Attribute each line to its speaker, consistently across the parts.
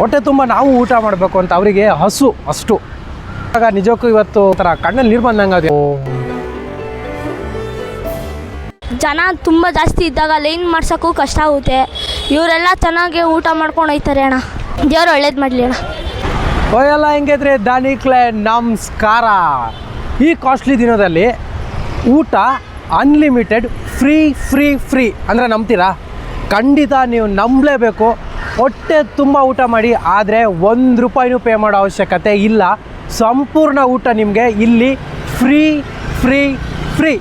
Speaker 1: ಹೊಟ್ಟೆ ತುಂಬ ನಾವು ಊಟ ಮಾಡಬೇಕು ಅಂತ ಅವರಿಗೆ ಹಸು ಅಷ್ಟು. ಆಗ ನಿಜಕ್ಕೂ ಇವತ್ತು ಥರ ಕಣ್ಣಲ್ಲಿ ನೀರು ಬಂದಂಗೆ ಅದು
Speaker 2: ಜನ ತುಂಬ ಜಾಸ್ತಿ ಇದ್ದಾಗ ಲೈನ್ ಮಾಡ್ಸೋಕ್ಕೂ ಕಷ್ಟ ಆಗುತ್ತೆ. ಇವರೆಲ್ಲ ಚೆನ್ನಾಗಿ ಊಟ ಮಾಡ್ಕೊಂಡು ಹೋಯ್ತಾರೆ ಅಣ್ಣ. ದೇವ್ರು ಒಳ್ಳೇದು ಮಾಡಲಿ ಅಣ್ಣ.
Speaker 1: ಓಯೆಲ್ಲ ಹೆಂಗಿದ್ರೆ ದಾನಿಕ್ಲೆ ನಮಸ್ಕಾರ. ಈ ಕಾಸ್ಟ್ಲಿ ದಿನದಲ್ಲಿ ಊಟ ಅನ್ಲಿಮಿಟೆಡ್ ಫ್ರೀ ಫ್ರೀ ಫ್ರೀ ಅಂದರೆ ನಂಬ್ತೀರಾ? ಖಂಡಿತ ನೀವು ನಂಬಲೇಬೇಕು. ಹೊಟ್ಟೆ ತುಂಬ ಊಟ ಮಾಡಿ, ಆದರೆ ಒಂದು ರೂಪಾಯಿನೂ ಪೇ ಮಾಡೋ ಅವಶ್ಯಕತೆ ಇಲ್ಲ. ಸಂಪೂರ್ಣ ಊಟ ನಿಮಗೆ ಇಲ್ಲಿ ಫ್ರೀ ಫ್ರೀ ಫ್ರೀ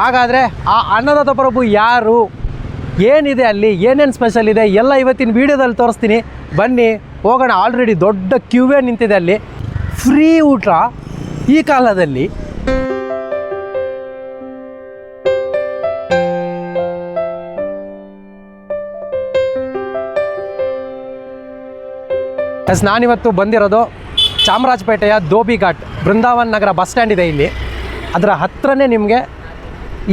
Speaker 1: ಹಾಗಾದರೆ ಆ ಅನ್ನದಾತ ಪ್ರಭು ಯಾರು? ಏನಿದೆ ಅಲ್ಲಿ? ಏನೇನು ಸ್ಪೆಷಲ್ ಇದೆ? ಎಲ್ಲ ಇವತ್ತಿನ ವೀಡಿಯೋದಲ್ಲಿ ತೋರಿಸ್ತೀನಿ. ಬನ್ನಿ, ಹೋಗೋಣ. ಆಲ್ರೆಡಿ ದೊಡ್ಡ ಕ್ಯೂವೇ ನಿಂತಿದೆ ಅಲ್ಲಿ. ಫ್ರೀ ಊಟ ಈ ಕಾಲದಲ್ಲಿ. ಎಸ್ ನಾನಿವತ್ತು ಬಂದಿರೋದು ಚಾಮರಾಜಪೇಟೆಯ ದೋಬಿ ಘಾಟ್ ಬೃಂದಾವನ್ ನಗರ ಬಸ್ ಸ್ಟ್ಯಾಂಡ್ ಇದೆ ಇಲ್ಲಿ. ಅದರ ಹತ್ರನೇ ನಿಮಗೆ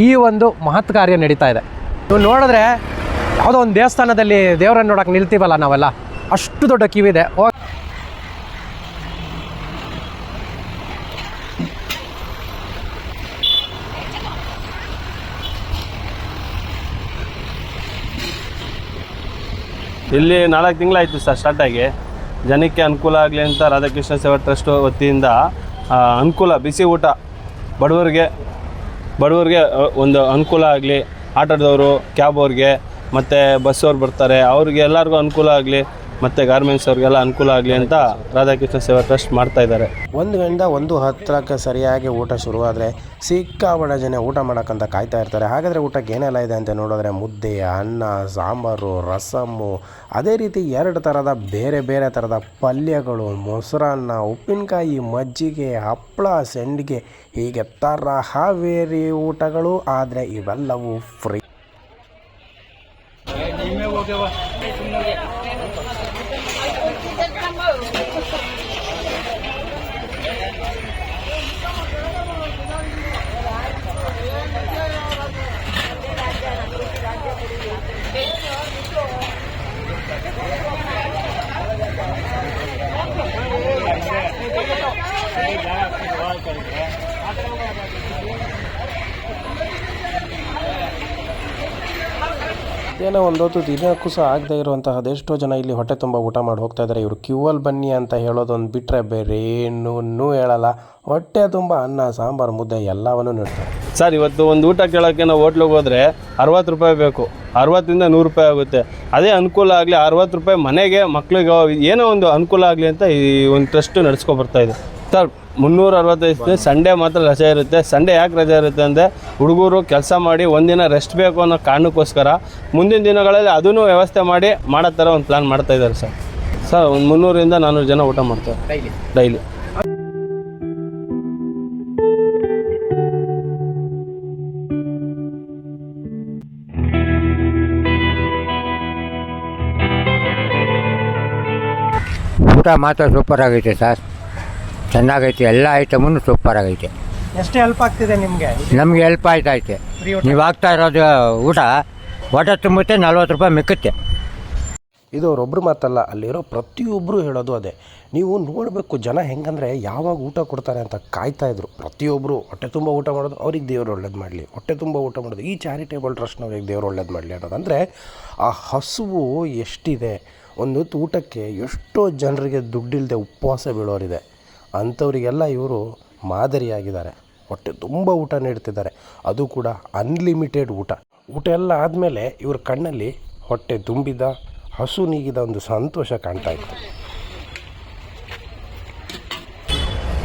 Speaker 1: ಈ ಒಂದು ಮಹತ್ ಕಾರ್ಯ ನಡೀತಾ ಇದೆ. ನೀವು ನೋಡಿದ್ರೆ ಯಾವುದೋ ಒಂದು ದೇವಸ್ಥಾನದಲ್ಲಿ ದೇವರನ್ನು ನೋಡೋಕೆ ನಿಲ್ತೀವಲ್ಲ ನಾವೆಲ್ಲ? ಅಷ್ಟು ದೊಡ್ಡ ಕಿವಿದೆ
Speaker 3: ಇಲ್ಲಿ ನಾಲ್ಕು ತಿಂಗಳಾಯಿತು ಸರ್ ಸ್ಟಾರ್ಟ್ ಆಗಿ. ಜನಕ್ಕೆ ಅನುಕೂಲ ಆಗಲಿ ಅಂತ ರಾಧಾಕೃಷ್ಣ ಸೇವಾ ಟ್ರಸ್ಟ್ ವತಿಯಿಂದ ಅನುಕೂಲ, ಬಿಸಿ ಊಟ, ಬಡವರಿಗೆ ಬಡವರಿಗೆ ಒಂದು ಅನುಕೂಲ ಆಗಲಿ, ಆಟೋದವರು, ಕ್ಯಾಬ್ ಅವ್ರಿಗೆ, ಮತ್ತು ಬಸ್ಸವ್ರು ಬರ್ತಾರೆ, ಅವ್ರಿಗೆ ಎಲ್ಲರಿಗೂ ಅನುಕೂಲ ಆಗಲಿ ಮತ್ತು ಗಾರ್ಮೆಂಟ್ಸ್ ಅವ್ರಿಗೆಲ್ಲ ಅನುಕೂಲ ಆಗಲಿ ಅಂತ ರಾಧಾಕೃಷ್ಣ ಸೇವಾ ಟ್ರಸ್ಟ್ ಮಾಡ್ತಾ ಇದ್ದಾರೆ.
Speaker 4: ಒಂದು ಗಂಟೆ ಒಂದು ಹತ್ತಿರಕ್ಕೆ ಸರಿಯಾಗಿ ಊಟ ಶುರುವಾದರೆ ಸಿಕ್ಕಾಬಡ ಜನ ಊಟ ಮಾಡೋಕ್ಕಂತ ಕಾಯ್ತಾ ಇರ್ತಾರೆ. ಹಾಗಾದರೆ ಊಟಕ್ಕೆ ಏನೆಲ್ಲ ಇದೆ ಅಂತ ನೋಡಿದ್ರೆ ಮುದ್ದೆ ಅನ್ನ ಸಾಂಬಾರು ರಸಮ್ಮು ಅದೇ ರೀತಿ ಎರಡು ಥರದ ಬೇರೆ ಬೇರೆ ಥರದ ಪಲ್ಯಗಳು ಮೊಸರನ್ನ ಉಪ್ಪಿನಕಾಯಿ ಮಜ್ಜಿಗೆ ಹಪ್ಪಳ ಸೆಂಡಿಗೆ ಹೀಗೆ ತರಹವೇರಿ ಊಟಗಳು ಆದರೆ ಇವೆಲ್ಲವೂ ಫ್ರೀ ಏನೋ ಒಂದೊತ್ತು ದಿನಕ್ಕೂ ಸಹ ಆಗದೆ ಇರುವಂತಹ ಅದೆಷ್ಟೋ ಜನ ಇಲ್ಲಿ ಹೊಟ್ಟೆ ತುಂಬ ಊಟ ಮಾಡಿ ಹೋಗ್ತಾ ಇದ್ದಾರೆ ಇವರು ಕ್ಯೂವಲ್ಲಿ ಬನ್ನಿ ಅಂತ ಹೇಳೋದೊಂದು ಬಿಟ್ಟರೆ ಬೇರೆ ಏನೂ ಹೇಳಲ್ಲ. ಹೊಟ್ಟೆ ತುಂಬ ಅನ್ನ ಸಾಂಬಾರು ಮುದ್ದೆ ಎಲ್ಲವನ್ನೂ ನೀಡ್ತಾರೆ.
Speaker 3: ಸರ್ ಇವತ್ತು ಒಂದು ಊಟ ಕೇಳೋಕ್ಕೆ ನಾವು ಹೋಟ್ಲಿಗೆ ಹೋದರೆ ಅರವತ್ತು ರೂಪಾಯಿ ಬೇಕು. ಅರವತ್ತರಿಂದ ನೂರು ರೂಪಾಯಿ ಆಗುತ್ತೆ. ಅದೇ ಅನುಕೂಲ ಆಗಲಿ ಅರವತ್ತು ರೂಪಾಯಿ ಮನೆಗೆ ಮಕ್ಕಳಿಗೆ ಏನೋ ಒಂದು ಅನುಕೂಲ ಆಗಲಿ ಅಂತ ಈ ಒಂದು ಟ್ರಸ್ಟ್ ನಡೆಸ್ಕೊಬರ್ತಾ ಇದೆ. ಸರ್ ಮುನ್ನೂರ ಅರವತ್ತೈದು ಸಂಡೇ ಮಾತ್ರ ರಜೆ ಇರುತ್ತೆ. ಸಂಡೇ ಯಾಕೆ ರಜೆ ಇರುತ್ತೆ ಅಂದರೆ ಹುಡುಗರು ಕೆಲಸ ಮಾಡಿ ಒಂದಿನ ರೆಸ್ಟ್ ಬೇಕು ಅನ್ನೋ ಕಾರಣಕ್ಕೋಸ್ಕರ ಮುಂದಿನ ದಿನಗಳಲ್ಲಿ ಅದನ್ನು ವ್ಯವಸ್ಥೆ ಮಾಡಿ ಮಾಡೋ ಥರ ಒಂದು ಪ್ಲ್ಯಾನ್ ಮಾಡ್ತಾ ಇದ್ದಾರೆ ಸರ್. ಸರ್ ಒಂದು ಮುನ್ನೂರಿಂದ ನಾನ್ನೂರು ಜನ ಊಟ ಮಾಡ್ತಾರೆ. ಡೈಲಿ? ಡೈಲಿ.
Speaker 5: ಊಟ ಮಾತ್ರ ಸೂಪರ್ ಆಗೈತೆ ಸರ್ ಚೆನ್ನಾಗೈತೆ ಎಲ್ಲ ಐಟಮನ್ನು ಸೂಪರ್ ಆಗೈತೆ.
Speaker 1: ಎಷ್ಟು ಹೆಲ್ಪ್ ಆಗ್ತಿದೆ ನಿಮಗೆ?
Speaker 5: ನಮಗೆ ಹೆಲ್ಪ್ ಆಯ್ತೈತೆ
Speaker 1: Free
Speaker 5: ನೀವು ಆಗ್ತಾ ಇರೋದು ಊಟ ಹೊಟ್ಟೆ ತುಂಬುತ್ತೆ ನಲ್ವತ್ತು ರೂಪಾಯಿ ಮಿಕ್ಕುತ್ತೆ.
Speaker 4: ಇದು ಅವರೊಬ್ಬರು ಮಾತಲ್ಲ ಅಲ್ಲಿರೋ ಪ್ರತಿಯೊಬ್ಬರು ಹೇಳೋದು ಅದೇ. ನೀವು ನೋಡಬೇಕು ಜನ ಹೆಂಗಂದರೆ ಯಾವಾಗ ಊಟ ಕೊಡ್ತಾರೆ ಅಂತ ಕಾಯ್ತಾ ಇದ್ರು. ಪ್ರತಿಯೊಬ್ಬರು ಹೊಟ್ಟೆ ತುಂಬ ಊಟ ಮಾಡೋದು ಅವ್ರಿಗೆ ದೇವ್ರು ಒಳ್ಳೇದು ಮಾಡಲಿ. ಹೊಟ್ಟೆ ತುಂಬ ಊಟ ಮಾಡೋದು ಈ ಚಾರಿಟೇಬಲ್ ಟ್ರಸ್ಟ್ನವ್ರಿಗೆ ದೇವ್ರು ಒಳ್ಳೇದು ಮಾಡಲಿ ಅನ್ನೋದಂದರೆ ಆ ಹಸುವು ಎಷ್ಟಿದೆ? ಒಂದು ಹೊತ್ತು ಊಟಕ್ಕೆ ಎಷ್ಟೋ ಜನರಿಗೆ ದುಡ್ಡಿಲ್ಲದೆ ಉಪವಾಸ ಬೀಳೋರಿದೆ. ಅಂಥವರಿಗೆಲ್ಲ ಇವರು ಮಾದರಿಯಾಗಿದ್ದಾರೆ. ಹೊಟ್ಟೆ ತುಂಬ ಊಟ ನೀಡ್ತಿದ್ದಾರೆ. ಅದು ಕೂಡ ಅನ್ಲಿಮಿಟೆಡ್ ಊಟ. ಊಟ ಎಲ್ಲ ಆದಮೇಲೆ ಇವ್ರ ಕಣ್ಣಲ್ಲಿ ಹೊಟ್ಟೆ ತುಂಬಿದ, ಹಸು ನೀಗಿದ ಒಂದು ಸಂತೋಷ ಕಾಣ್ತಾ ಇತ್ತು.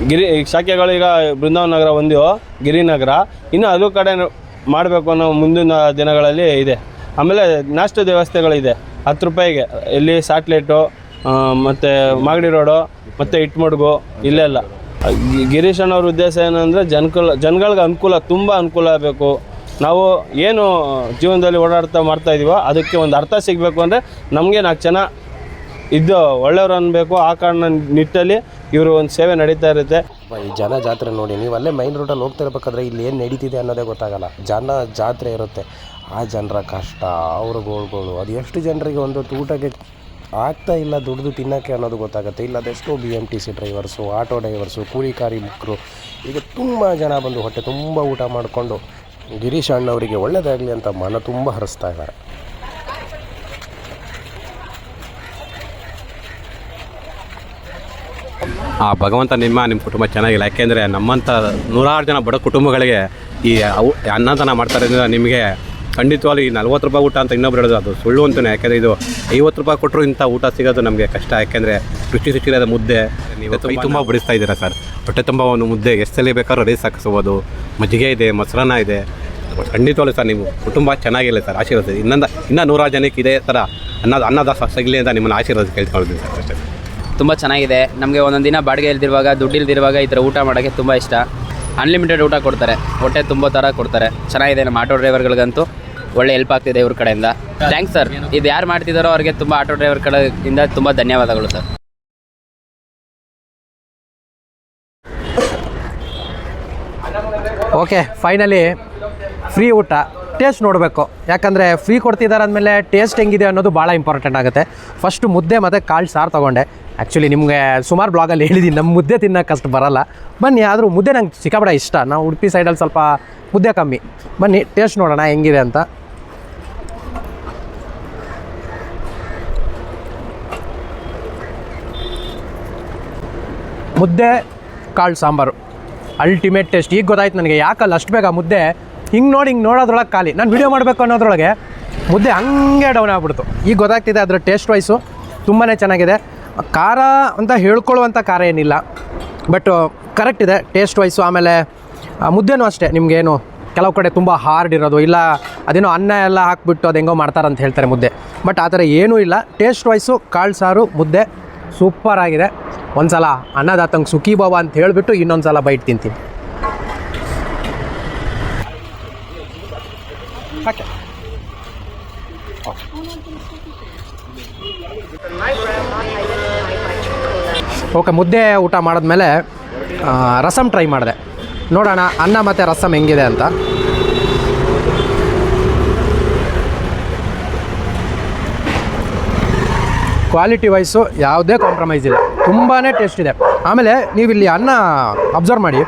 Speaker 3: ಗಿರಿ ಶಾಖೆಗಳು ಈಗ ಬೃಂದಾವನ ನಗರ ಒಂದು ಗಿರಿನಗರ ಇನ್ನು ಅದು ಕಡೆ ಮಾಡಬೇಕು ಅನ್ನೋ ಮುಂದಿನ ದಿನಗಳಲ್ಲಿ ಇದೆ. ಆಮೇಲೆ ನಾಷ್ಟ ವ್ಯವಸ್ಥೆಗಳಿದೆ ಹತ್ತು ರೂಪಾಯಿಗೆ. ಇಲ್ಲಿ ಸ್ಯಾಟ್ಲೈಟು ಮತ್ತು ಮಾಗಡಿ ರೋಡು, ಮತ್ತು ಇಟ್ಮಡ್ಗು ಇಲ್ಲೆಲ್ಲ ಗಿರೀಶ್ ಅಣ್ಣವ್ರ ಉದ್ದೇಶ ಏನಂದರೆ ಜನಕುಲ, ಜನಗಳಿಗೆ ಅನುಕೂಲ, ತುಂಬ ಅನುಕೂಲ ಆಗಬೇಕು. ನಾವು ಏನು ಜೀವನದಲ್ಲಿ ಓಡಾಡ್ತಾ ಮಾಡ್ತಾ ಇದೀವೋ ಅದಕ್ಕೆ ಒಂದು ಅರ್ಥ ಸಿಗಬೇಕು ಅಂದರೆ ನಮಗೆ ನಾಲ್ಕು ಜನ ಇದ್ದು ಒಳ್ಳೆಯವ್ರು ಅನ್ನಬೇಕು. ಆ ಕಾರಣ ನಿಟ್ಟಲ್ಲಿ ಇವರು ಒಂದು ಸೇವೆ ನಡೀತಾ ಇರುತ್ತೆ.
Speaker 4: ಈ ಜನ ಜಾತ್ರೆ ನೋಡಿ ನೀವು ಅಲ್ಲೇ ಮೈನ್ ರೋಡಲ್ಲಿ ಹೋಗ್ತಿರ್ಬೇಕಾದ್ರೆ ಇಲ್ಲಿ ಏನು ನಡೀತಿದೆ ಅನ್ನೋದೇ ಗೊತ್ತಾಗಲ್ಲ. ಜನ ಜಾತ್ರೆ ಇರುತ್ತೆ. ಆ ಜನರ ಕಷ್ಟ, ಅವ್ರ ಗೋಳುಗಳು, ಅದು ಎಷ್ಟು ಜನರಿಗೆ ಒಂದು ಊಟಕ್ಕೆ ಆಗ್ತಾ ಇಲ್ಲ ದುಡ್ದು ತಿನ್ನೋಕ್ಕೆ ಅನ್ನೋದು ಗೊತ್ತಾಗುತ್ತೆ. ಇಲ್ಲ ಅದೆಷ್ಟೋ B M T C drivers auto drivers ಕೂಲಿ ಮುಖರು ಈಗ ತುಂಬ ಜನ ಬಂದು ಹೊಟ್ಟೆ ತುಂಬ ಊಟ ಮಾಡಿಕೊಂಡು ಗಿರೀಶ್ ಅಣ್ಣವರಿಗೆ ಒಳ್ಳೆಯದಾಗಲಿ ಅಂತ ಮನ ತುಂಬ ಹರಿಸ್ತಾ ಇದ್ದಾರೆ.
Speaker 6: ಆ ಭಗವಂತ ನಿಮ್ಮ ನಿಮ್ಮ ಕುಟುಂಬ ಚೆನ್ನಾಗಿಲ್ಲ. ಯಾಕೆಂದರೆ ನಮ್ಮಂಥ ನೂರಾರು ಜನ ಬಡ ಕುಟುಂಬಗಳಿಗೆ ಈ ಅವು ಅನ್ನದಾನ ಮಾಡ್ತಾರೆ. ನಿಮಗೆ ಖಂಡಿತವಾಗ್ಲೂ ಈ ನಲ್ವತ್ತು ರೂಪಾಯಿ ಊಟ ಅಂತ ಇನ್ನೊಬ್ರು ಹೇಳೋದು ಅದು ಸುಳ್ಳು ಅಂತಲೇ ಯಾಕೆಂದರೆ ಇದು ಐವತ್ತು ರೂಪಾಯಿ ಕೊಟ್ಟರು ಇಂಥ ಊಟ ಸಿಗೋದು ನಮಗೆ ಕಷ್ಟ. ಯಾಕೆಂದರೆ ರುಚಿ ರುಚಿಯಾದ ಮುದ್ದೆ. ನೀವು ಕೈ ತುಂಬ ಬಡಿಸ್ತಾ ಇದ್ದೀರಾ ಸರ್? ಹೊಟ್ಟೆ ತುಂಬ ಒಂದು ಮುದ್ದೆ. ಎಷ್ಟಲ್ಲಿ ಬೇಕಾದ್ರೂ ರೈಸ್ ಹಾಕಿಸ್ಬೋದು. ಮಜ್ಜಿಗೆ ಇದೆ ಮೊಸರನ್ನ ಇದೆ. ಖಂಡಿತವಾಗ್ಲೂ ಸರ್ ನೀವು ಕುಟುಂಬ ಚೆನ್ನಾಗಿಲ್ಲ ಸರ್ ಆಶೀರ್ವಾದ. ಇನ್ನೊಂದು ಇನ್ನೂ ನೂರಾರು ಜನಕ್ಕೆ ಇದೇ ಥರ ಅನ್ನದ ಅನ್ನದಾಸ ಸಿಗಲಿ ಅಂತ ನಿಮ್ಮನ್ನು ಆಶೀರ್ವಾದ ಕೇಳ್ಕೊಳ್ತೀನಿ ಸರ್ ಅಷ್ಟೇ.
Speaker 7: ತುಂಬ ಚೆನ್ನಾಗಿದೆ. ನಮಗೆ ಒಂದೊಂದು ದಿನ ಬಾಡಿಗೆ ಇಲ್ದಿರುವಾಗ ದುಡ್ಡು ಇಲ್ದಿರುವಾಗ ಈ ಥರ ಊಟ ಮಾಡೋಕ್ಕೆ ತುಂಬ ಇಷ್ಟ. ಅನ್ಲಿಮಿಟೆಡ್ ಊಟ ಕೊಡ್ತಾರೆ. ಹೊಟ್ಟೆ ತುಂಬ ಥರ ಕೊಡ್ತಾರೆ. ಚೆನ್ನಾಗಿದೆ ನಮ್ಮ ಆಟೋ ಡ್ರೈವರ್ಗಳಿಗಂತೂ. ಒಳ್ಳೆ ಹೆಲ್ಪ್ ಆಗ್ತಿದೆ ಇವ್ರ ಕಡೆಯಿಂದ. ಥ್ಯಾಂಕ್ಸ್ ಸರ್ ಇದು ಯಾರು ಮಾಡ್ತಿದ್ದಾರೋ ಅವ್ರಿಗೆ ತುಂಬ ಆಟೋ ಡ್ರೈವರ್ ಕಡೆಯಿಂದ ತುಂಬ ಧನ್ಯವಾದಗಳು ಸರ್
Speaker 1: ಓಕೆ ಫೈನಲಿ ಫ್ರೀ ಊಟ. ಟೇಸ್ಟ್ ನೋಡಬೇಕು. ಯಾಕಂದರೆ ಫ್ರೀ ಕೊಡ್ತಿದ್ದಾರೆ ಅಂದಮೇಲೆ ಟೇಸ್ಟ್ ಹೆಂಗಿದೆ ಅನ್ನೋದು ಭಾಳ ಇಂಪಾರ್ಟೆಂಟ್ ಆಗುತ್ತೆ. ಫಸ್ಟು ಮುದ್ದೆ ಮತ್ತು ಕಾಳು ಸಾರು ತೊಗೊಂಡೆ. ಆ್ಯಕ್ಚುಲಿ ನಿಮಗೆ ಸುಮಾರು ಬ್ಲಾಗಲ್ಲಿ ಹೇಳಿದ್ದೀನಿ ನಮ್ಮ ಮುದ್ದೆ ತಿನ್ನೋಕೆ ಅಷ್ಟು ಬರಲ್ಲ. ಬನ್ನಿ, ಆದರೂ ಮುದ್ದೆ ನಂಗೆ ಸಿಕ್ಕಾಬಡ ಇಷ್ಟ. ನಾವು ಉಡುಪಿ ಸೈಡಲ್ಲಿ ಸ್ವಲ್ಪ ಮುದ್ದೆ ಕಮ್ಮಿ. ಬನ್ನಿ ಟೇಸ್ಟ್ ನೋಡೋಣ ಹೆಂಗಿದೆ ಅಂತ. ಮುದ್ದೆ, ಕಾಳು ಸಾಂಬಾರು. ಅಲ್ಟಿಮೇಟ್ ಟೇಸ್ಟ್ ಈಗ ಗೊತ್ತಾಯ್ತು ನನಗೆ ಯಾಕಲ್ಲ ಅಷ್ಟು ಬೇಗ ಮುದ್ದೆ ಹಿಂಗೆ ನೋಡಿ ಹಿಂಗೆ ನೋಡೋದ್ರೊಳಗೆ ಖಾಲಿ. ನಾನು ವಿಡಿಯೋ ಮಾಡಬೇಕು ಅನ್ನೋದ್ರೊಳಗೆ ಮುದ್ದೆ ಹಂಗೆ ಡೌನ್ ಆಗ್ಬಿಡ್ತು. ಈಗ ಗೊತ್ತಾಗ್ತಿದೆ ಅದರ ಟೇಸ್ಟ್ ವೈಸು ತುಂಬಾ ಚೆನ್ನಾಗಿದೆ. ಖಾರ ಅಂತ ಹೇಳ್ಕೊಳ್ಳುವಂಥ ಖಾರ ಏನಿಲ್ಲ. ಬಟ್ ಕರೆಕ್ಟ್ ಇದೆ ಟೇಸ್ಟ್ ವೈಸು ಆಮೇಲೆ ಮುದ್ದೆನೂ ಅಷ್ಟೇ. ನಿಮಗೇನು ಕೆಲವು ಕಡೆ ತುಂಬ ಹಾರ್ಡ್ ಇರೋದು. ಇಲ್ಲ, ಅದೇನೋ ಅನ್ನ ಎಲ್ಲ ಹಾಕ್ಬಿಟ್ಟು ಅದು ಹೆಂಗೋ ಮಾಡ್ತಾರಂತ ಹೇಳ್ತಾರೆ ಮುದ್ದೆ. ಬಟ್ ಆ ಥರ ಏನೂ ಇಲ್ಲ. ಟೇಸ್ಟ್ ವೈಸು ಕಾಳು ಸಾರು, ಮುದ್ದೆ ಸೂಪರ್ ಆಗಿದೆ. ಒಂದು ಸಲ ಅನ್ನದಾತಂಗೆ ಸುಖಿ ಭವ ಅಂತ ಹೇಳಿಬಿಟ್ಟು ಇನ್ನೊಂದು ಸಲ ಬೈಟ್ ತಿಂತೀನಿ. ಓಕೆ, ಮುದ್ದೆ ಊಟ ಮಾಡಿದ್ಮೇಲೆ ರಸಮ್ ಟ್ರೈ ಮಾಡಿದೆ. ನೋಡೋಣ ಅನ್ನ ಮತ್ತು ರಸಮ್ ಹೆಂಗಿದೆ ಅಂತ. ಕ್ವಾಲಿಟಿ ವೈಸು ಯಾವುದೇ ಕಾಂಪ್ರಮೈಸ್ ಇಲ್ಲ. ತುಂಬಾ ಟೇಸ್ಟ್ ಇದೆ. ಆಮೇಲೆ ನೀವು ಇಲ್ಲಿ ಅನ್ನ ಅಬ್ಸರ್ವ್ ಮಾಡಿ.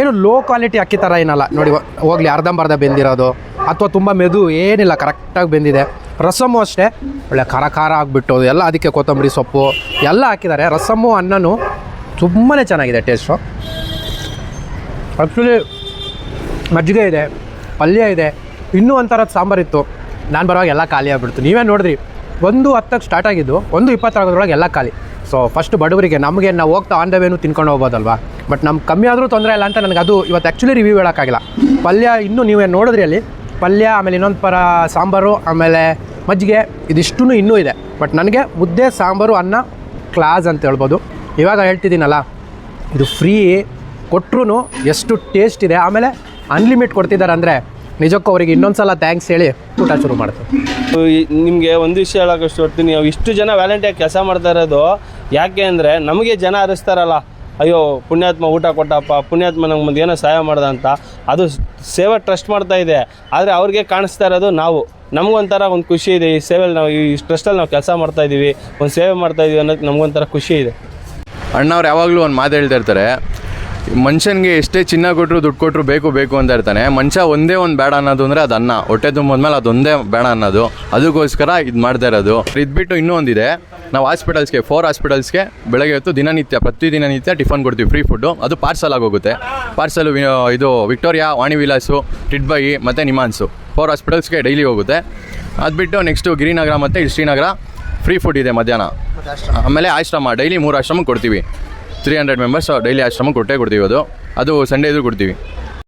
Speaker 1: ಏನು ಲೋ ಕ್ವಾಲಿಟಿ ಅಕ್ಕಿ ಥರ ಏನಲ್ಲ. ನೋಡಿ ಹೋಗ್ಲಿ, ಅರ್ಧಂಬರ್ಧ ಬೆಂದಿರೋದು, ಅಥವಾ ತುಂಬ ಮೆದು ಏನಿಲ್ಲ ಕರೆಕ್ಟಾಗಿ ಬೆಂದಿದೆ. ರಸಮ್ಮು ಅಷ್ಟೇ, ಒಳ್ಳೆ ಖಾರ ಖಾರ ಆಗಿಬಿಟ್ಟು, ಎಲ್ಲ ಅದಕ್ಕೆ ಕೊತ್ತಂಬರಿ ಸೊಪ್ಪು, ಎಲ್ಲ ಹಾಕಿದ್ದಾರೆ. ರಸಮ್ಮು ಅನ್ನನೂ ತುಂಬಾ ಚೆನ್ನಾಗಿದೆ ಟೇಸ್ಟು ಆ್ಯಕ್ಚುಲಿ ಮಜ್ಜಿಗೆ ಇದೆ, ಪಲ್ಯ ಇದೆ, ಇನ್ನೂ ಒಂಥರದ ಸಾಂಬಾರಿತ್ತು ನಾನು ಬರುವಾಗ ಎಲ್ಲ ಖಾಲಿ ಆಗಿಬಿಡ್ತು. ನೀವೇ ನೋಡಿದ್ರಿ. ಒಂದು ಹತ್ತಕ್ಕೆ ಸ್ಟಾರ್ಟ್ ಆಗಿದ್ದು, ಒಂದು ಇಪ್ಪತ್ತಾಗೋದ್ರೊಳಗೆ ಎಲ್ಲ ಖಾಲಿ. ಸೊ ಫಸ್ಟ್ ಬಡವರಿಗೆ ನಮಗೆ ನಾವು ಹೋಗ್ತಾ ಆನ್ ದ ವೇನು ತಿನ್ಕೊಂಡು ಹೋಗ್ಬೋದಲ್ವಾ? ಬಟ್ ನಮ್ಗೆ ಕಮ್ಮಿ ಆದರೂ ತೊಂದರೆ ಇಲ್ಲ ಅಂತ ನನಗೆ ಅದು ಇವತ್ತು ಆ್ಯಕ್ಚುಲಿ ರಿವ್ಯೂ ಹೇಳೋಕ್ಕಾಗಿಲ್ಲ. ಪಲ್ಯ ಇನ್ನೂ ನೀವೇ ನೋಡಿದ್ರಿ ಅಲ್ಲಿ? ಪಲ್ಯ, ಆಮೇಲೆ ಇನ್ನೊಂದು ಪರ ಸಾಂಬಾರು, ಆಮೇಲೆ ಮಜ್ಜಿಗೆ ಇದಿಷ್ಟೂ ಇನ್ನೂ ಇದೆ. ಬಟ್ ನನಗೆ ಮುದ್ದೆ, ಸಾಂಬಾರು, ಅನ್ನ ಕ್ಲಾಸ್ ಅಂತ ಹೇಳ್ಬೋದು. ಇವಾಗ ಹೇಳ್ತಿದ್ದೀನಲ್ಲ, ಇದು ಫ್ರೀ ಕೊಟ್ಟರು ಎಷ್ಟು ಟೇಸ್ಟ್ ಇದೆ, ಆಮೇಲೆ ಅನ್ಲಿಮಿಟ್ ಕೊಡ್ತಿದ್ದಾರೆ ಅಂದರೆ ನಿಜಕ್ಕೂ ಅವರಿಗೆ ಇನ್ನೊಂದ್ಸಲ ಥ್ಯಾಂಕ್ಸ್ ಹೇಳಿ ಊಟ ಶುರು ಮಾಡ್ತೀವಿ
Speaker 3: ನಿಮಗೆ ಒಂದು ವಿಷಯ ಹೇಳೋಕೆ ಹೊರ್ತೀನಿ ನಾವು ಇಷ್ಟು ಜನ ವ್ಯಾಲೆಂಟಿಯಾಗಿ ಕೆಲಸ ಮಾಡ್ತಾ ಇರೋದು ಯಾಕೆ ಅಂದರೆ ನಮಗೆ ಜನ ಹರಿಸ್ತಾರಲ್ಲ ಅಯ್ಯೋ ಪುಣ್ಯಾತ್ಮ ಊಟ ಕೊಟ್ಟಪ್ಪ ಪುಣ್ಯಾತ್ಮ ನಮ್ಗೆ ಮುಂದೆ ಏನೋ ಸಹಾಯ ಮಾಡ್ದ ಅಂತ. ಅದು ಸೇವೆ ಟ್ರಸ್ಟ್ ಮಾಡ್ತಾ ಇದೆ. ಆದರೆ ಅವ್ರಿಗೆ ಕಾಣಿಸ್ತಾ ಇರೋದು ನಾವು. ನಮಗೊಂಥರ ಒಂದು ಖುಷಿ ಇದೆ. ಈ ಸೇವೆಯಲ್ಲಿ ನಾವು ಈ ಟ್ರಸ್ಟಲ್ಲಿ ನಾವು ಕೆಲಸ ಮಾಡ್ತಾ ಇದ್ದೀವಿ ಒಂದು ಸೇವೆ ಮಾಡ್ತಾ ಇದೀವಿ ಅನ್ನೋದು ನಮಗೊಂಥರ ಖುಷಿ ಇದೆ.
Speaker 8: ಅಣ್ಣವ್ರು ಯಾವಾಗಲೂ ಒಂದು ಮಾತು ಹೇಳ್ತಾ ಇರ್ತಾರೆ. ಮನುಷ್ಯನಿಗೆ ಎಷ್ಟೇ ಚಿನ್ನ ಕೊಟ್ಟರು ದುಡ್ಡು ಕೊಟ್ಟರು ಬೇಕು ಬೇಕು ಅಂತ ಇರ್ತಾನೆ. ಮನುಷ್ಯ ಒಂದೇ ಒಂದು ಬೇಡ ಅನ್ನೋದು ಅಂದರೆ ಅದು ಅನ್ನ. ಹೊಟ್ಟೆ ತುಂಬೋದ್ಮೇಲೆ ಅದೊಂದೇ ಬೇಡ ಅನ್ನೋದು. ಅದಕ್ಕೋಸ್ಕರ ಇದು ಮಾಡ್ತಾ ಇರೋದು. ಇದು ಬಿಟ್ಟು ಇನ್ನೂ ಒಂದಿದೆ ನಾವು ಹಾಸ್ಪಿಟಲ್ಸ್ಗೆ ಫೋರ್ ಹಾಸ್ಪಿಟಲ್ಸ್ಗೆ ಬೆಳಗ್ಗೆ ಹೊತ್ತು ದಿನನಿತ್ಯ ಪ್ರತಿ ದಿನನಿತ್ಯ ಟಿಫನ್ ಕೊಡ್ತೀವಿ ಫ್ರೀ ಫುಡ್ಡು ಅದು ಪಾರ್ಸಲ್ ಆಗೋಗುತ್ತೆ. ಪಾರ್ಸಲ್ ಇದು ವಿಕ್ಟೋರಿಯಾ ವಾಣಿ ವಿಲಾಸು ಟಿಡ್ಬಾಯಿ ಮತ್ತು ನಿಮಾನ್ಸು ಫೋರ್ ಹಾಸ್ಪಿಟಲ್ಸ್ಗೆ ಡೈಲಿ ಹೋಗುತ್ತೆ. ಅದು ಬಿಟ್ಟು ನೆಕ್ಸ್ಟು ಗಿರಿನಗರ ಮತ್ತು ಶ್ರೀನಗರ ಫ್ರೀ ಫುಡ್ ಇದೆ ಮಧ್ಯಾಹ್ನ. ಆಮೇಲೆ ಆಶ್ರಮ. ಡೈಲಿ ಮೂರು ಆಶ್ರಮಕ್ಕೆ ಕೊಡ್ತೀವಿ. ತ್ರೀ ಹಂಡ್ರೆಡ್ ಮೆಂಬರ್ಸ್ ಡೈಲಿ ಆಶ್ರಮ ಕೊಟ್ಟೇ ಕೊಡ್ತೀವಿ ಅದು. ಅದು ಸಂಡೇ ಇದು ಕೊಡ್ತೀವಿ.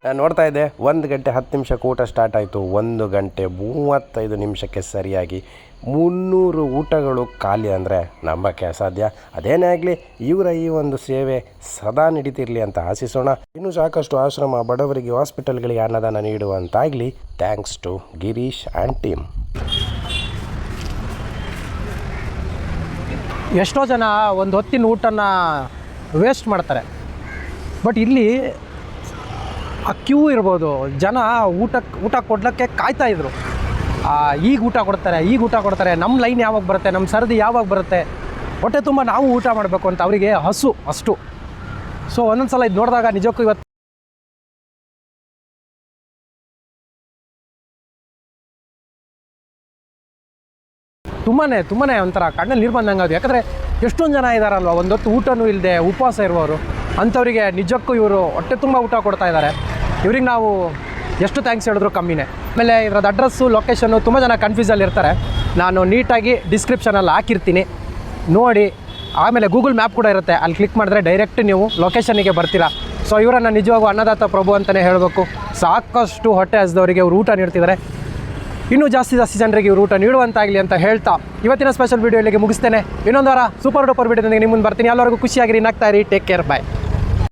Speaker 4: ನಾನು ನೋಡ್ತಾ ಇದ್ದೆ ಒಂದು ಗಂಟೆ ಹತ್ತು ನಿಮಿಷಕ್ಕೆ ಊಟ ಸ್ಟಾರ್ಟ್ ಆಯಿತು. ಒಂದು ಗಂಟೆ ಮೂವತ್ತೈದು ನಿಮಿಷಕ್ಕೆ ಸರಿಯಾಗಿ ಮುನ್ನೂರು ಊಟಗಳು ಖಾಲಿ ಅಂದರೆ ನಂಬಕ್ಕೆ ಅಸಾಧ್ಯ. ಅದೇನೇ ಆಗಲಿ ಇವರ ಈ ಒಂದು ಸೇವೆ ಸದಾ ನಡೀತಿರಲಿ ಅಂತ ಆಶಿಸೋಣ. ಇನ್ನೂ ಸಾಕಷ್ಟು ಆಶ್ರಮ ಬಡವರಿಗೆ ಹಾಸ್ಪಿಟಲ್ಗಳಿಗೆ ಅನ್ನದಾನ ನೀಡುವಂತಾಗಲಿ. Thanks to Girish and team
Speaker 1: ಎಷ್ಟೋ ಜನ ಒಂದು ಹೊತ್ತಿನ ಊಟನ ವೇಸ್ಟ್ ಮಾಡ್ತಾರೆ. ಬಟ್ ಇಲ್ಲಿ ಆ ಕ್ಯೂ ಇರ್ಬೋದು. ಜನ ಊಟಕ್ಕೆ ಊಟ ಕೊಡ್ಲಿಕ್ಕೆ ಕಾಯ್ತಾ ಇದ್ರು. ಆ, ಈಗ ಊಟ ಕೊಡ್ತಾರೆ ಈಗ ಊಟ ಕೊಡ್ತಾರೆ. ನಮ್ಮ ಲೈನ್ ಯಾವಾಗ ಬರುತ್ತೆ ನಮ್ಮ ಸರದಿ ಯಾವಾಗ ಬರುತ್ತೆ? ಹೊಟ್ಟೆ ತುಂಬ ನಾವು ಊಟ ಮಾಡಬೇಕು ಅಂತ ಅವರಿಗೆ ಹಸು ಅಷ್ಟು. ಸೊ ಒಂದೊಂದು ಸಲ ಇದು ನೋಡಿದಾಗ ನಿಜಕ್ಕೂ ಇವತ್ತು ತುಂಬಾ ತುಂಬಾ ಒಂಥರ ಕಣ್ಣಲ್ಲಿ ನೀರು ಬಂದಂಗೆ ಅದು. ಯಾಕಂದರೆ ಎಷ್ಟೊಂದು ಜನ ಇದ್ದಾರಲ್ವ ಒಂದೊತ್ತು ಊಟನೂ ಇಲ್ಲದೆ ಉಪವಾಸ ಇರುವವರು. ಅಂಥವರಿಗೆ ನಿಜಕ್ಕೂ ಇವರು ಹೊಟ್ಟೆ ತುಂಬ ಊಟ ಕೊಡ್ತಾ ಇದ್ದಾರೆ ಇವ್ರಿಗೆ ನಾವು ಎಷ್ಟು ಥ್ಯಾಂಕ್ಸ್ ಹೇಳಿದ್ರು ಕಮ್ಮಿನೇ. ಆಮೇಲೆ ಇದ್ರದ್ದು ಅಡ್ರೆಸ್ಸು ಲೊಕೇಶನ್ನು ತುಂಬ ಜನ ಕನ್ಫ್ಯೂಸಲ್ಲಿ ಇರ್ತಾರೆ. ನಾನು ನೀಟಾಗಿ ಡಿಸ್ಕ್ರಿಪ್ಷನಲ್ಲಿ ಹಾಕಿರ್ತೀನಿ. ನೋಡಿ, ಆಮೇಲೆ ಗೂಗಲ್ ಮ್ಯಾಪ್ ಕೂಡ ಇರುತ್ತೆ. ಅಲ್ಲಿ ಕ್ಲಿಕ್ ಮಾಡಿದ್ರೆ ಡೈರೆಕ್ಟ್ ನೀವು ಲೊಕೇಶನಿಗೆ ಬರ್ತೀರಾ. ಸೊ ಇವರನ್ನು ನಿಜವಾಗೂ ಅನ್ನದಾತ ಪ್ರಭು ಅಂತಲೇ ಹೇಳಬೇಕು. ಸಾಕಷ್ಟು ಹೊಟ್ಟೆ ಹಸಿದವರಿಗೆ ಇವರು ಊಟ ನೀಡ್ತಿದ್ದಾರೆ ಇನ್ನೂ ಜಾಸ್ತಿ ಜಾಸ್ತಿ ಜನರಿಗೆ ಇವರು ಊಟ ನೀಡುವಂತಾಗಲಿ ಅಂತ ಹೇಳ್ತಾ ಇವತ್ತಿನ ಸ್ಪೆಷಲ್ ವೀಡಿಯೋ ಇಲ್ಲಿಗೆ ಮುಗಿಸ್ತೇನೆ. ಇನ್ನೊಂದು ವಾರ ಸೂಪರ್ ಡೂಪರ್ ವೀಡಿಯೋದೊಂದಿಗೆ ನಿಮ್ಮ ಬರ್ತೀನಿ. ಎಲ್ಲರಿಗೂ ಖುಷಿಯಾಗಿರಿ. ನಗ್ತಾ ಇರಿ. Take care bye